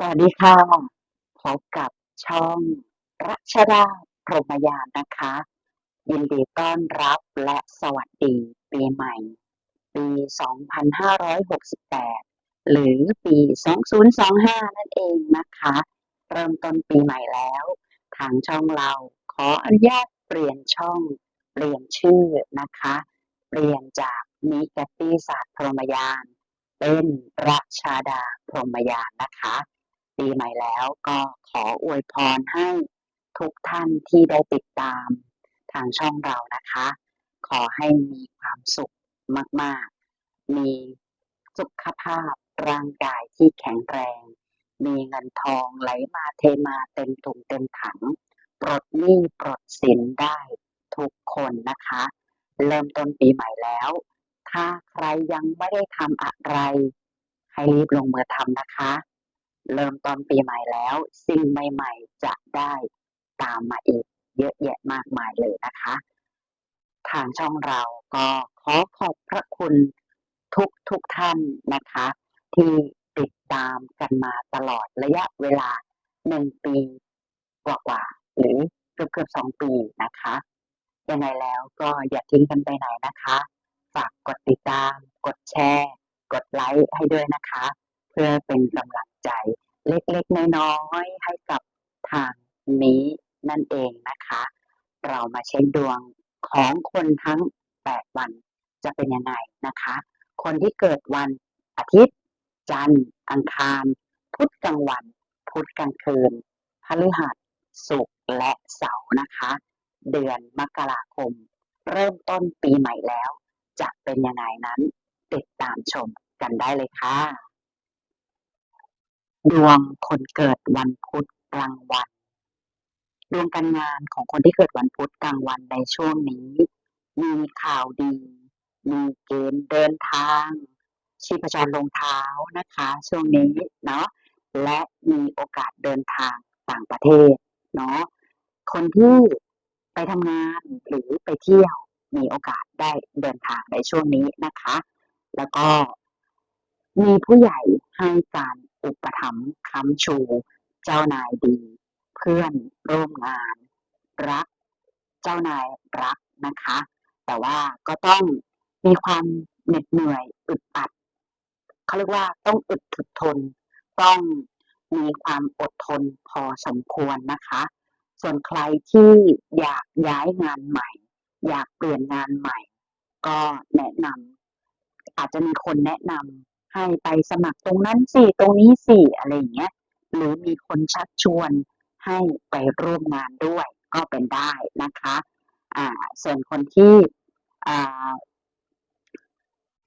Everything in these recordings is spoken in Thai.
สวัสดีค่ะ พบกับช่องรัชดาพรหมยานนะคะ ยินดีต้อนรับและสวัสดีปีใหม่ ปี 2568 หรือปี 2025 นั่นเองนะคะ เริ่มต้นปีใหม่แล้ว ทางช่องเราขออนุญาตเปลี่ยนช่อง เปลี่ยนชื่อนะคะ เปลี่ยนจากมิกตี้ศาสตร์พรหมยานเป็นรัชาดาพรหมยานนะคะ ปีใหม่แล้วก็ขออวยพรให้ทุกท่านที่ได้ติดตามทางช่องเรานะคะ ขอให้มีความสุขมาก ๆ มีสุขภาพร่างกายที่แข็งแรง มีเงินทองไหลมาเทมาเต็มถุงเต็มถัง ปลดหนี้ปลดสินได้ทุกคนนะคะ เริ่มต้นปีใหม่แล้ว ถ้าใครยังไม่ได้ทำอะไร ให้รีบลงมือทำนะคะ เริ่มต้นปีใหม่แล้ว สิ่งใหม่ๆ จะได้ตามมาอีกเยอะแยะมากมายเลยนะคะ ทางช่องเราก็ขอขอบพระคุณทุกทุกท่านนะคะ ที่ติดตามกันมาตลอดระยะเวลาหนึ่งปีกว่าๆหรือเกือบเกือบสองปีนะคะยังไงแล้วก็อย่าทิ้งกันไปไหนนะคะ ฝากกดติดตาม กดแชร์ กดไลค์ให้ด้วยนะคะ เพื่อเป็นกำลัง ใจเล็กๆน้อยๆให้กับทางนี้นั่นเองนะคะ เรามาเช็คดวงของคนทั้ง 8 วันจะเป็นยังไงนะคะ คนที่เกิดวันอาทิตย์ จันทร์ อังคาร พุธกลางวัน พุธกลางคืนพฤหัสศุกร์และเสาร์นะคะ เดือนมกราคม เริ่มต้นปีใหม่แล้ว จะเป็นยังไงนั้น ติดตามชมกันได้เลยค่ะ ดวงคนเกิดวันพุธกลางวัน ดวงการงานของคนที่เกิดวันพุธกลางวันในช่วงนี้ มีข่าวดี มีเกณฑ์เดินทางชีพจรลงเท้านะคะ ช่วงนี้เนาะและมีโอกาสเดินทางต่างประเทศเนาะคนที่ไปทำงานหรือไปเที่ยวมีโอกาสได้เดินทางในช่วงนี้นะคะ แล้วก็มีผู้ใหญ่ให้การ อุปถัมภ์ค้ำชู เจ้านายดี เพื่อนร่วมงาน รัก เจ้านายรักนะคะ แต่ว่าก็ต้องมีความเหน็ดเหนื่อยอึดอัดเขาเรียกว่าต้องอึดถึกทน ต้องมีความอดทนพอสมควรนะคะ ส่วนใครที่อยากย้ายงานใหม่ อยากเปลี่ยนงานใหม่ ก็แนะนำอาจจะมีคนแนะนำ ให้ไปสมัครตรงนั้นสิตรงนี้สิอะไรอย่างเงี้ยหรือมีคนชักชวนให้ไปร่วมงานด้วยก็เป็นได้นะคะอ่าส่วนคนที่อ่า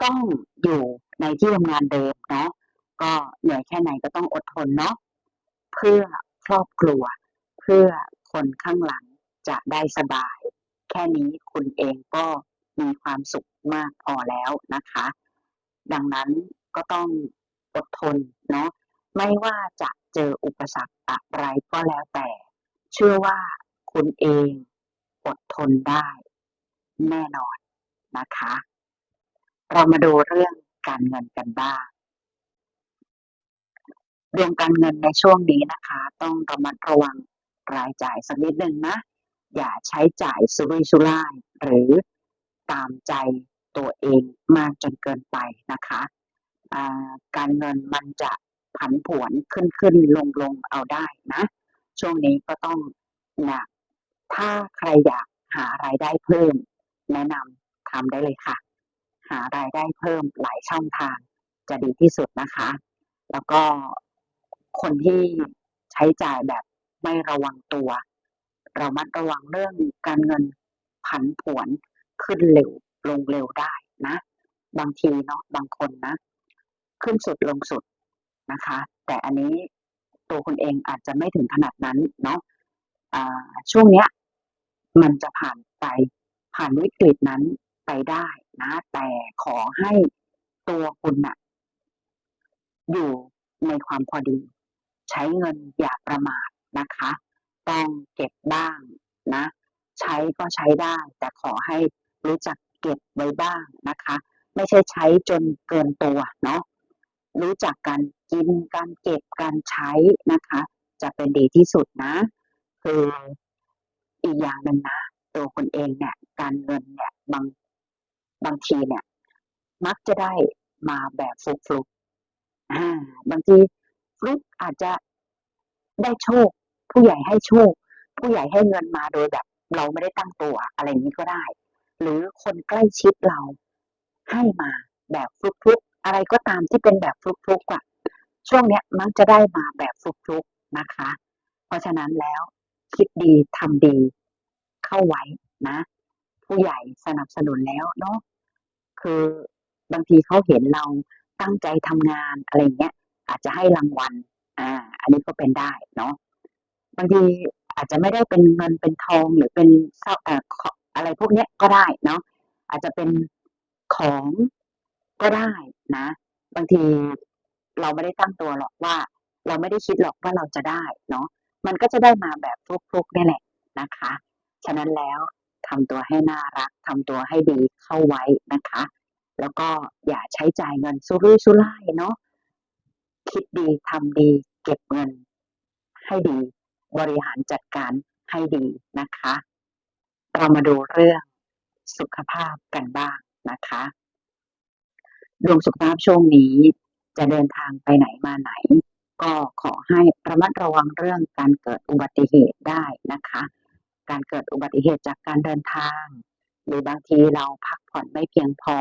ต้องอยู่ในที่ทำงานเดิมเนาะก็เหนื่อยแค่ไหนก็ต้องอดทนเนาะเพื่อครอบครัว เพื่อคนข้างหลังจะได้สบาย แค่นี้คุณเองก็มีความสุขมากพอแล้วนะคะ ดังนั้น ก็ต้องอดทนเนาะไม่ว่าจะเจออุปสรรคอะไรก็แล้วแต่ เชื่อว่าคุณเองอดทนได้แน่นอนนะคะ เรามาดูเรื่องการเงินกันบ้างเรื่องการเงินในช่วงนี้นะคะ ต้องระมัดระวังรายจ่ายสักนิดหนึ่งนะ อย่าใช้จ่ายสุรุ่ยสุร่ายหรือตามใจตัวเองมากจนเกินไปนะคะ การเงินมันจะผันผวนขึ้นขึ้นลงลงเอาได้นะ ช่วงนี้ก็ต้องนะถ้าใครอยากหารายได้เพิ่ม แนะนำทำได้เลยค่ะ หารายได้เพิ่มหลายช่องทางจะดีที่สุดนะคะ แล้วก็คนที่ใช้จ่ายแบบไม่ระวังตัว เรามัดระวังเรื่องการเงินผันผวนขึ้นเร็วลงเร็วได้นะ บางทีเนาะบางคนนะ ขึ้นสุดลงสุดนะคะ แต่อันนี้ตัวคุณเองอาจจะไม่ถึงขนาดนั้นเนาะอ่าช่วงเนี้ยมันจะผ่านไปผ่านวิกฤตนั้นไปได้นะ แต่ขอให้ตัวคุณน่ะอยู่ในความพอดี ใช้เงินอย่าประมาทนะคะ ต้องเก็บบ้างนะ ใช้ก็ใช้ได้ แต่ขอให้รู้จักเก็บไว้บ้างนะคะ ไม่ใช่ใช้จนเกินตัวเนาะ รู้จักการกินการเก็บการใช้นะคะ จะเป็นดีที่สุดนะ คืออีกอย่างหนึ่งนะ ตัวคุณเองเนี่ยการเงินเนี่ยบางบางทีเนี่ย มักจะได้มาแบบฟลุกๆอาบางทีฟลุกอาจจะได้โชค ผู้ใหญ่ให้โชค ผู้ใหญ่ให้เงินมาโดยแบบ เราไม่ได้ตั้งตัวอะไรอย่างงี้ก็ได้ หรือคนใกล้ชิดเราให้มาแบบฟลุกๆ อะไรก็ตามที่เป็นแบบฟลุกๆอะช่วงเนี้ยมักจะได้มาแบบฟลุกๆนะคะ เพราะฉะนั้นแล้วคิดดีทำดีเข้าไว้นะ ผู้ใหญ่สนับสนุนแล้วเนาะคือบางทีเขาเห็นเราตั้งใจทำงานอะไรเงี้ย อาจจะให้รางวัลอ่า อันนี้ก็เป็นได้เนาะบางทีอาจจะไม่ได้เป็นเงินเป็นทองหรือเป็นเอ่ออะไรพวกเนี้ยก็ได้เนาะอาจจะเป็นของ ก็ได้นะ บางทีเราไม่ได้ตั้งตัวหรอกว่า เราไม่ได้คิดหรอกว่าเราจะได้เนาะมันก็จะได้มาแบบฟลุกๆนี่แหละนะคะ ฉะนั้นแล้วทำตัวให้น่ารักทำตัวให้ดีเข้าไว้นะคะ แล้วก็อย่าใช้จ่ายเงินสุรุ่ยสุร่ายเนาะคิดดีทำดี เก็บเงิน ให้ดี บริหารจัดการให้ดีนะคะ เรามาดูเรื่องสุขภาพกันบ้างนะคะ ดวงสุขภาพช่วงนี้ จะเดินทางไปไหนมาไหน ก็ขอให้ระมัดระวังเรื่องการเกิดอุบัติเหตุได้นะคะ การเกิดอุบัติเหตุจากการเดินทาง หรือบางทีเราพักผ่อนไม่เพียงพอ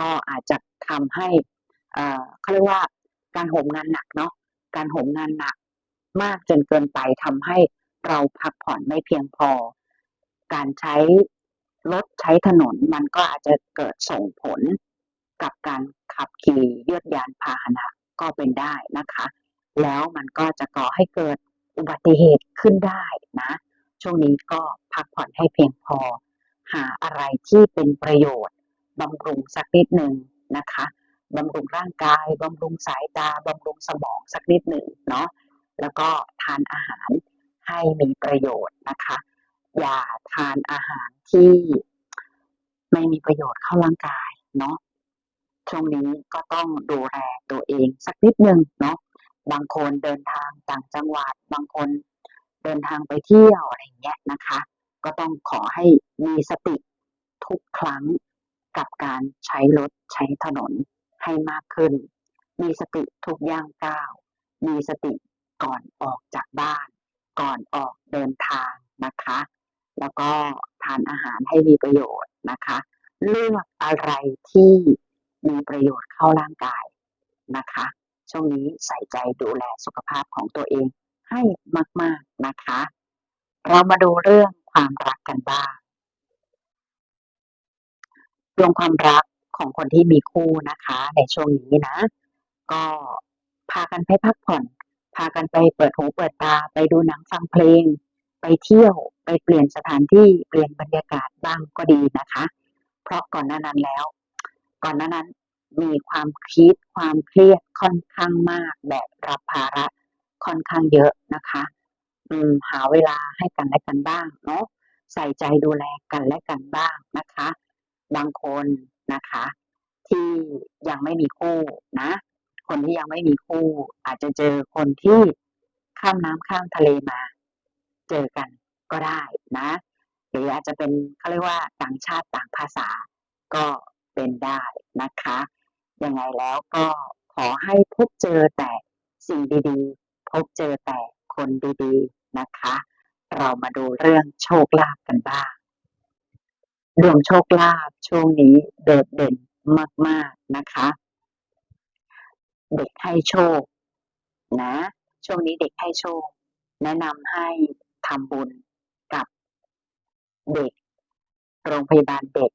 ก็อาจจะทำให้เอ่อเขาเรียกว่าการโหมงานหนักเนาะการโหมงานหนักมากจนเกินไปทำให้เราพักผ่อนไม่เพียงพอ การใช้รถใช้ถนนมันก็อาจจะเกิดส่งผล กับการขับขี่ยวดยานพาหนะก็เป็นได้นะคะ แล้วมันก็จะก่อให้เกิดอุบัติเหตุขึ้นได้นะ ช่วงนี้ก็พักผ่อนให้เพียงพอ หาอะไรที่เป็นประโยชน์บำรุงสักนิดหนึ่งนะคะบำรุงร่างกายบำรุงสายตาบำรุงสมองสักนิดหนึ่งเนาะแล้วก็ทานอาหารให้มีประโยชน์นะคะ อย่าทานอาหารที่ไม่มีประโยชน์เข้าร่างกายเนาะ ช่วงนี้ก็ต้องดูแลตัวเองสักนิดหนึ่งเนาะบางคนเดินทางต่างจังหวัด บางคนเดินทางไปเที่ยวอะไรอย่างเงี้ยนะคะ ก็ต้องขอให้มีสติทุกครั้งกับการใช้รถใช้ถนนให้มากขึ้น มีสติทุกย่างก้าว มีสติก่อนออกจากบ้าน ก่อนออกเดินทางนะคะ แล้วก็ทานอาหารให้มีประโยชน์นะคะ เลือกอะไรที่ มีประโยชน์เข้าร่างกายนะคะ ช่วงนี้ใส่ใจดูแลสุขภาพของตัวเองให้มาก ๆนะคะ เรามาดูเรื่องความรักกันบ้างดวงความรักของคนที่มีคู่นะคะ ในช่วงนี้นะ ก็พากันไปพักผ่อน พากันไปเปิดหูเปิดตา ไปดูหนังฟังเพลง ไปเที่ยวไปเปลี่ยนสถานที่เปลี่ยนบรรยากาศบ้างก็ดีนะคะ เพราะก่อนหน้านั้นแล้ว ก่อนหน้านั้น มีความคิดความเครียดค่อนข้างมาก แบกรับภาระค่อนข้างเยอะนะคะ อืม หาเวลาให้กันและกันบ้างเนาะใส่ใจดูแลกันและกันบ้างนะคะ บางคนนะคะ ที่ยังไม่มีคู่นะ คนที่ยังไม่มีคู่ อาจจะเจอคนที่ข้ามน้ำข้ามทะเลมา เจอกันก็ได้นะ หรืออาจจะเป็นเขาเรียกว่าต่างชาติต่างภาษา ก็ เป็นได้นะคะยังไงแล้วก็ขอให้พบเจอแต่สิ่งดีๆ พบเจอแต่คนดีๆนะคะ เรามาดูเรื่องโชคลาภกันบ้างดวงโชคลาภช่วงนี้โดดเด่นมากๆนะคะ เด็กให้โชคนะ ช่วงนี้เด็กให้โชค แนะนำให้ทำบุญกับเด็ก โรงพยาบาลเด็ก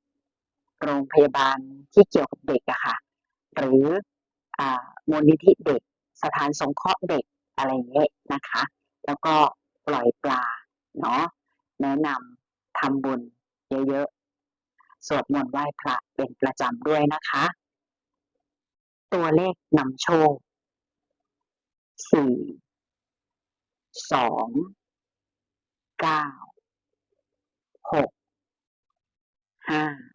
โรงพยาบาลที่เกี่ยวกับเด็กอะค่ะ หรืออมูลนิธิเด็ก สถานสงเคราะห์เด็กอะไรอย่างงี้ยนะคะ แล้วก็ปล่อยปลาเนาะแนะนำทำบุญเยอะๆ สวดมนต์ไหว้พระเป็นประจำด้วยนะคะ ตัวเลขนำโชค4 2 9 6 5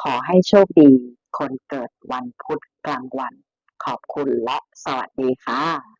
ขอให้โชคดี คนเกิดวันพุธกลางวัน ขอบคุณและสวัสดีค่ะ